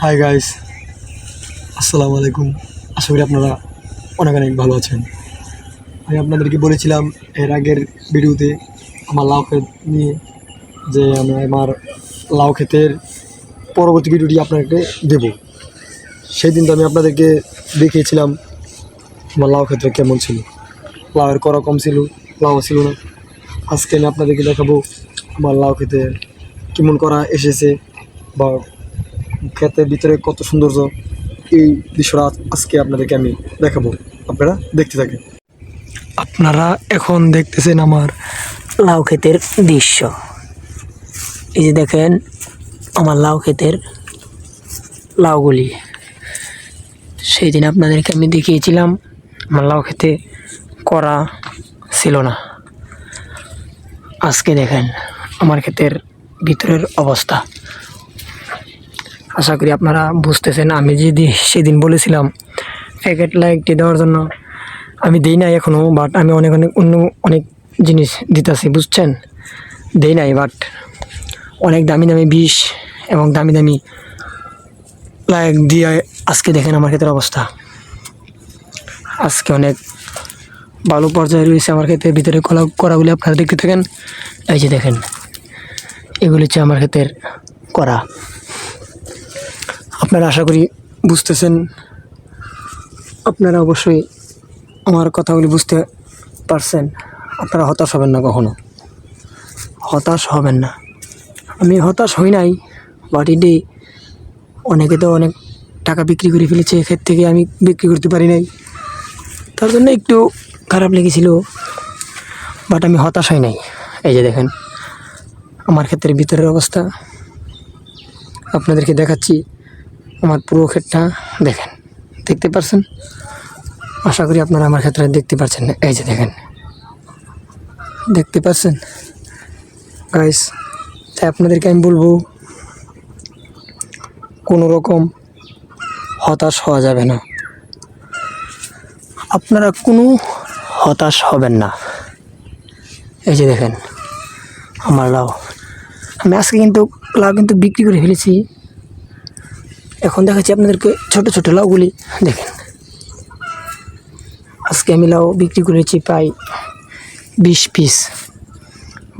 Hi guys আসসালামু আলাইকুম আশা করি আপনারা অনেক অনেক ভালো আছেন। আমি আপনাদেরকে বলেছিলাম এর আগের ভিডিওতে আমার লাউ ক্ষেত নিয়ে যে আমি আমার লাউ ক্ষেতের পরবর্তী ভিডিওটি আপনাকে দেব। সেই দিন তো আমি আপনাদেরকে দেখিয়েছিলাম আমার লাউ ক্ষেত্রে কেমন ছিল। লাউয়ের করা কম ছিল লাউ ছিল না। আজকে আমি আপনাদেরকে দেখাবো আমার লাউ খেতে কেমন করা এসেছে বা ক্ষেতের ভিতরে কত সৌন্দর্য, এই দৃশ্যটা আজকে আপনাদেরকে আমি দেখাবো। আপনারা দেখতে থাকেন। আপনারা এখন দেখতেছেন আমার লাউ ক্ষেতের দৃশ্য। এই যে দেখেন, আমার লাউ ক্ষেতের লাউগুলি। সেই দিন আপনাদেরকে আমি দেখিয়েছিলাম, আমার লাউ খেতে করা ছিল না। আজকে দেখেন, আমার ক্ষেতের ভিতরের অবস্থা। আশা করি আপনারা বুঝতেছেন, আমি যদি, সেদিন বলেছিলাম প্যাকেট লাইটটি দেওয়ার জন্য। আমি দিই নাই এখনও বাট আমি অনেক অনেক অন্য অনেক জিনিস দিতেছি, বুঝছেন? দেই নাই বাট অনেক দামি দামি বিষ এবং দামি দামি লাইক দিয়ে আজকে দেখেন আমার ক্ষেতের অবস্থা। আজকে অনেক ভালো পর্যায়ে রয়েছে আমার ক্ষেতের ভিতরে কলা করাগুলি আপনারা দেখতে থাকেন। এই যে দেখেন, এগুলি হচ্ছে আমার ক্ষেতের করা। আপনারা আশা করি বুঝতেছেন। আপনারা অবশ্যই আমার কথাগুলি বুঝতে পারছেন। আপনারা হতাশ হবেন না কখনো। হতাশ হবেন না। আমি হতাশ হই নাই বাট এটি অনেকে তো অনেক টাকা বিক্রি করে ফেলেছে এক্ষেত থেকে আমি বিক্রি করতে পারি নাই। তার জন্য একটু খারাপ লেগেছিল বাট আমি হতাশ হই নাই। এই যে দেখেন, আমার ক্ষেত্রে ভিতরের অবস্থা। আপনাদেরকে দেখাচ্ছি আমার পুরো ক্ষেতটা দেখেন। দেখতে পারছেন? আশা করি আপনারা আমার ক্ষেত্রে দেখতে পাচ্ছেন এই যে দেখেন। দেখতে পাচ্ছেন গাইস তাই আপনাদেরকে আমি বলব, কোনো রকম হতাশ হওয়া যাবে না। আপনারা কোনো হতাশ হবেন না। এই যে দেখেন, আমার লাউ। আমি আজকে কিন্তু লাউ কিন্তু বিক্রি করে ফেলেছি। এখন দেখাচ্ছি আপনাদেরকে ছোট ছোট লাউগুলি। দেখেন। আজকে আমি লাউ বিক্রি করেছি প্রায় বিশ পিস।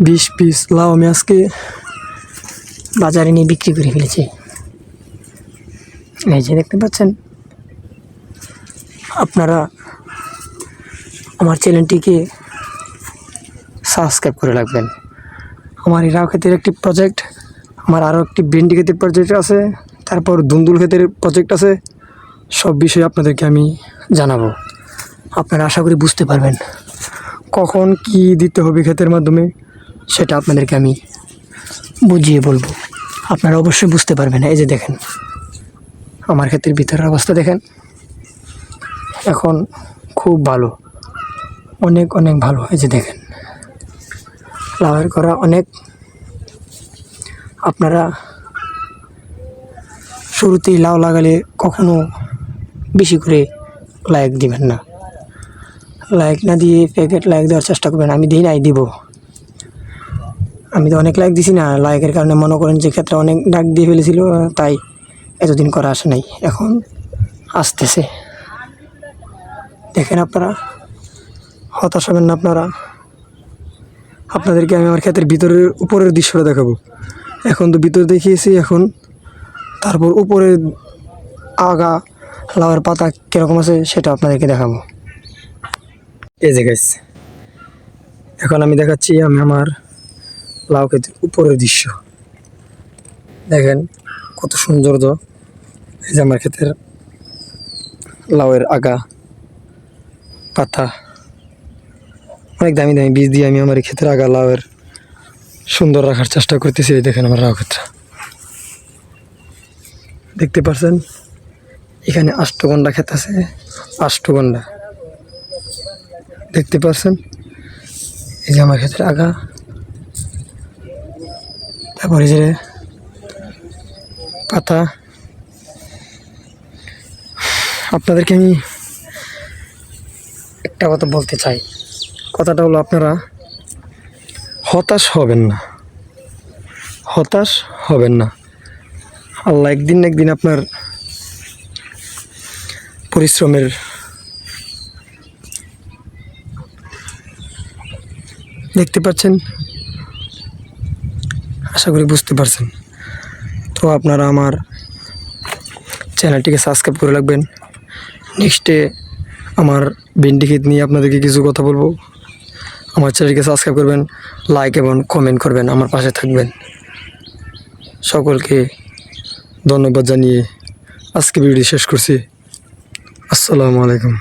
বিশ পিস লাউ আমি আজকে বাজারে নিয়ে বিক্রি করে ফেলেছি। এই যে দেখতে পাচ্ছেন? আপনারা আমার চ্যানেলটিকে সাবস্ক্রাইব করে রাখবেন। আমার এই ক্ষেতের একটি প্রজেক্ট আমার আরও একটি ভেন্ডি প্রজেক্ট আছে। তারপর দুন্দুল ক্ষেতের প্রজেক্ট আছে, সব বিষয়ে আপনাদেরকে আমি জানাব। আপনারা আশা করি বুঝতে পারবেন কখন কি দিতে হবে ক্ষেতের মাধ্যমে, সেটা আপনাদেরকে আমি বুঝিয়ে বলব। আপনারা অবশ্যই বুঝতে পারবেন, এই যে দেখেন, আমার ক্ষেত্রের ভিতরের অবস্থা দেখেন। এখন খুব ভালো, অনেক অনেক ভালো, এই যে দেখেন। লাভের করা অনেক। আপনারা শুরুতেই লাউ লাগালে কখনো বেশি করে লাইক দিবেন না। লাইক না দিয়ে প্যাকেট লাইক দেওয়ার চেষ্টা করবেন, আমি দিই নাই, দিব। আমি তো অনেক লাইক দিছি না, লাইকের কারণে মনে করেন যে ক্ষেত্রে অনেক ডাক দিয়ে ফেলেছিল, তাই এতদিন করা আসে নাই, এখন আসতেছে। দেখেন আপনারা, হতাশ হবেন না আপনারা। আপনাদেরকে আমি আমার ক্ষেতের ভিতরের উপরের দৃশ্যটা দেখাবো। এখন তো ভিতরে দেখিয়েছি, এখন তারপর উপরের আগা, লাউয়ের পাতা কীরকম আছে সেটা আপনাদেরকে দেখাবো। এই যে গাইস এখন আমি দেখাচ্ছি আমি আমার লাউ ক্ষেতের উপরের দৃশ্য। দেখেন কত সৌন্দর্য এই যে আমার ক্ষেতের লাউয়ের আগা, পাতা। অনেক দামি দামি বীজ দিয়ে আমি আমার ক্ষেতের আগা লাউয়ের সুন্দর রাখার চেষ্টা করতেছি, এই দেখেন আমার লাউ ক্ষেতটা। দেখতে পাচ্ছেন এখানে আষ্টগন্ডা ক্ষেত আছে। আষ্টগন্ডা। দেখতে পাচ্ছেন এই যে আমার ক্ষেতের আগা। তারপরে যে পাতা। আপনাদেরকে আমি একটা কথা বলতে চাই। কথাটা হলো আপনারা হতাশ হবেন না। হতাশ হবেন না। আল্লাহ একদিন না একদিন আপনার পরিশ্রমের দেখতে পাচ্ছেন? আশা করি বুঝতে পারছেন। তো আপনারা আমার চ্যানেলটিকে সাবস্ক্রাইব করে রাখবেন। নেক্সটে আমার ভেন্ডি ক্ষেত নিয়ে আপনাদেরকে কিছু কথা বলব। আমার চ্যানেলকে সাবস্ক্রাইব করবেন, লাইক এবং কমেন্ট করবেন, আমার পাশে থাকবেন। সকলকে ধন্যবাদ জানিয়ে আজকে ভিডিও শেষ করছি। আসসালামু আলাইকুম।